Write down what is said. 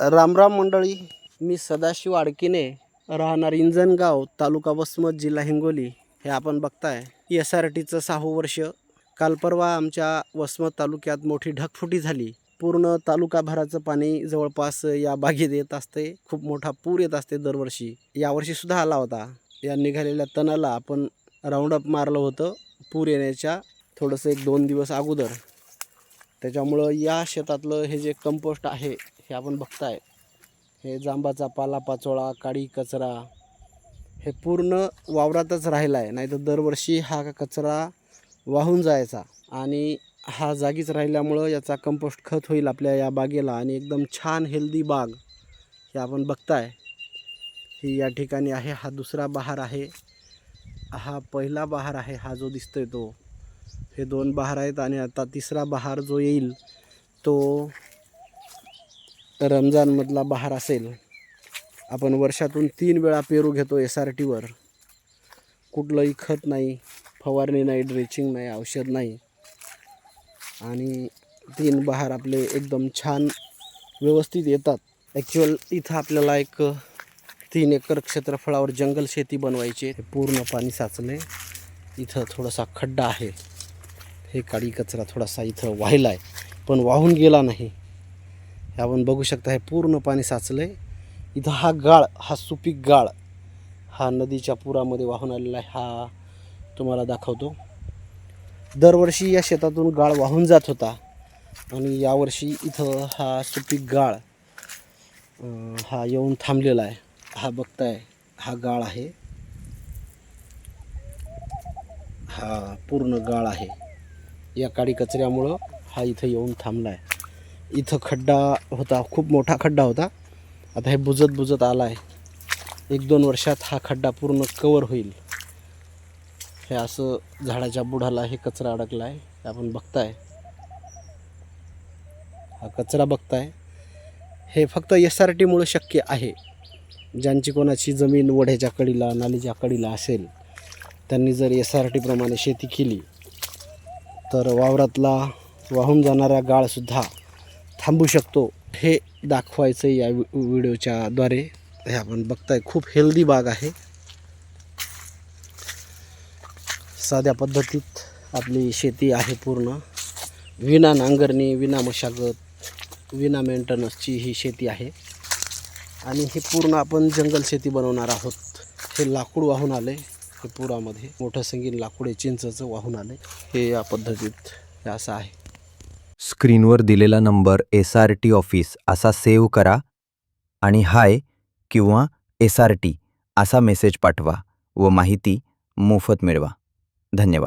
रामराम मंडळी मी सदाशिव आडकिने राहणार इंजनगाव तालुका वसमत जिल्हा हिंगोली. हे आपण बघताय. एस आर टीचं सहा वर्ष. काल परवा आमच्या वसमत तालुक्यात मोठी ढगफुटी झाली. पूर्ण तालुकाभराचं पाणी जवळपास या बागेत येत असते. खूप मोठा पूर येत असते दरवर्षी. यावर्षी सुद्धा आला होता. या निघालेल्या तणाला आपण राऊंडअप मारलं होतं. पूर येण्याच्या थोडंसं एक दोन दिवस अगोदर. त्याच्यामुळं या शेतातलं हे जे कंपोस्ट आहे हे आपण बघताय. हे जांबाचा पाला पाचोळा काडी कचरा हे पूर्ण वावरातच राहिला आहे नाही तर दरवर्षी हा कचरा वाहून जायचा आणि हा जागीच राहिल्यामुळं याचा कंपोस्ट खत होईल आपल्या या बागेला आणि एकदम छान हेल्दी बाग हे आपण बघताय. ही या ठिकाणी आहे. हा दुसरा बहार आहे. हा पहिला बहार आहे. हा जो दिसतोय तो. हे दोन बहार आहेत आणि आता तिसरा बहार जो येईल तो रमजानमधला बहार असेल आपण वर्षातून तीन वेळा पेरू घेतो एस आर टीवर कुठलंही खत नाही फवारणी नाही ड्रेचिंग नाही औषध नाही. आणि तीन बहार आपले एकदम छान व्यवस्थित येतात. ॲक्च्युअल इथं आपल्याला एक तीन एकर क्षेत्रफळावर जंगल शेती बनवायची आहे. पूर्ण पाणी साचले इथं थोडासा खड्डा आहे. हे काळी कचरा थोडासा इथं वाहिला आहे पण वाहून गेला नाही. आपण बघू शकता हे पूर्ण पाणी साचलं आहे इथं हा गाळ हा सुपीक गाळ हा नदीच्या पुरामध्ये वाहून आलेला आहे हा तुम्हाला दाखवतो. दरवर्षी या शेतातून गाळ वाहून जात होता आणि यावर्षी इथं हा सुपीक गाळ हा येऊन थांबलेला आहे. हा बघताय हा गाळ आहे. हा पूर्ण गाळ आहे. या काडी कचऱ्यामुळं हा इथं येऊन थांबला आहे इथं खड्डा होता खूप मोठा खड्डा होता. आता हे बुजत बुजत आला आहे एक दोन वर्षात हा खड्डा पूर्ण कवर होईल. हे असं झाडाच्या बुडाला हे कचरा अडकला आहे हे आपण बघताय. हा कचरा बघताय. हे फक्त एस आर टीमुळं शक्य आहे. ज्यांची कोणाची जमीन ओढ्याच्या कडीला नालीच्या कडीला असेल त्यांनी जर एस आर टीप्रमाणे शेती केली तर वावरातला वाहून जाणारा गाळसुद्धा थांबू शकतो हे दाखवायचं या वि व्हिडिओच्या द्वारे हे आपण बघताय खूप हेल्दी बाग आहे. साध्या पद्धतीत आपली शेती आहे पूर्ण. विना नांगरणी विना मशागत विना मेंटेनन्सची ही शेती आहे. आणि हे पूर्ण आपण जंगल शेती बनवणार आहोत. हे लाकूड वाहून आले हे पुरामध्ये. मोठं संगीन लाकूड आहे चिंचचं वाहून आले हे या पद्धतीत असं आहे. स्क्रीनवर दिलेला number S R T office असा सेव्ह करा आणि हाय किंवा एस आर टी असा मेसेज पाठवा व माहिती मोफत मिळवा. धन्यवाद.